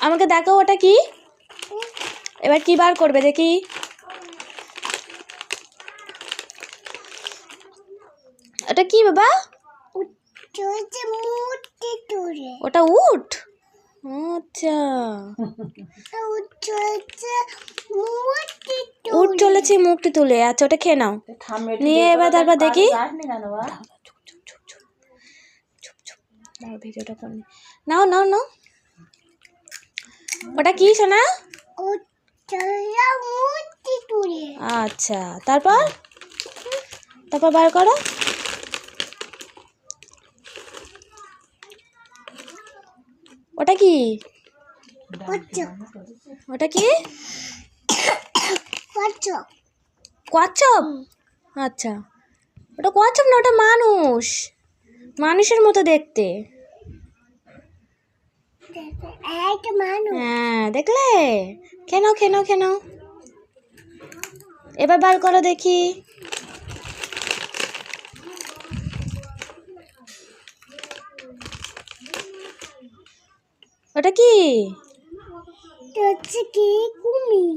আমাকে দেখো ওটা কি? এবার কি বার করবে দেখি। ওটা কি বাবা? ওটা উঠ আচ্ছা। মূর্তি চলেছে মুখটি তুলে। আচ্ছা ওটা খেয়ে নাও। নিয়ে এবার তারপর দেখি। দাঁড়াও, ভিডিওটা করে নাও নাও নাও। ওটা কি সোনা? আচ্ছা তারপর? তারপর বার করো। ওটা কি? ওটা কি? কচ্ছ কচ্ছপ? আচ্ছা। ওটা কচ্ছপ না ওটা মানুষ। মানুষের মতো দেখতে। হ্যাঁ দেখলে? কেন কেন কেন এবার বার করো দেখি। ওটা কি? হচ্ছে কি? কুমির।